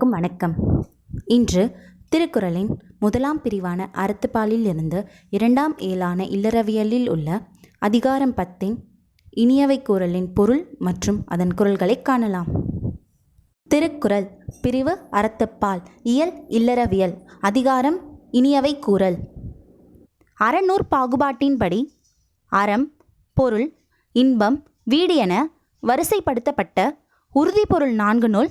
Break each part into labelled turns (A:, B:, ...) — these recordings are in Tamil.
A: அனைவருக்கும் வணக்கம் இன்று திருக்குறளின் முதலாம் பிரிவான அறத்துப்பாலில் இருந்து இரண்டாம் ஏழான இல்லறவியலில் உள்ள அதிகாரம் பத்தின் இனியவை குரலின் பொருள் மற்றும் அதன் குரல்களை காணலாம் திருக்குறள் பிரிவு அறத்துப்பால் இயல் இல்லறவியல் அதிகாரம் இனியவை கூறல் அறநூர் பாகுபாட்டின்படி அறம் பொருள் இன்பம் வீடு என வரிசைப்படுத்தப்பட்ட உறுதிப்பொருள் நான்கு நூல்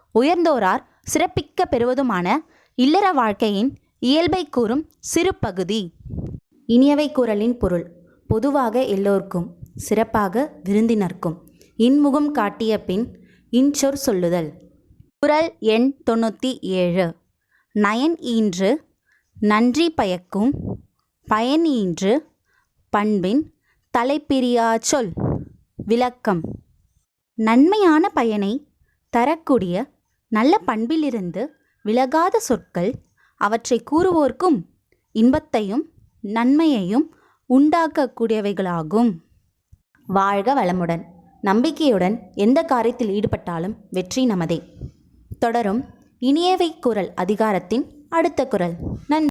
A: உயர்ந்தோரார் சிறப்பிக்க பெறுவதுமான இல்லற வாழ்க்கையின் இயல்பை கூறும் சிறு பகுதி இனியவை குரலின் பொருள் பொதுவாக எல்லோருக்கும் சிறப்பாக விருந்தினர்க்கும் இன்முகம் காட்டிய பின் இன்சொற் சொல்லுதல் குரல் எண் தொண்ணூற்றி ஏழு நயன் ஈன்று நன்றி பயக்கும் பயன் ஈன்று பண்பின் தலைப்பிரியா சொல் விளக்கம் நன்மையான பயனை தரக்கூடிய நல்ல பண்பிலிருந்து விலகாத சொற்கள் அவற்றை கூறுவோர்க்கும் இன்பத்தையும் நன்மையையும் உண்டாக்கக்கூடியவைகளாகும் வாழ்க வளமுடன் நம்பிக்கையுடன் எந்த காரியத்தில் ஈடுபட்டாலும் வெற்றி நமதே தொடரும் இனியவை குரல் அதிகாரத்தின் அடுத்த குரல் நன்றி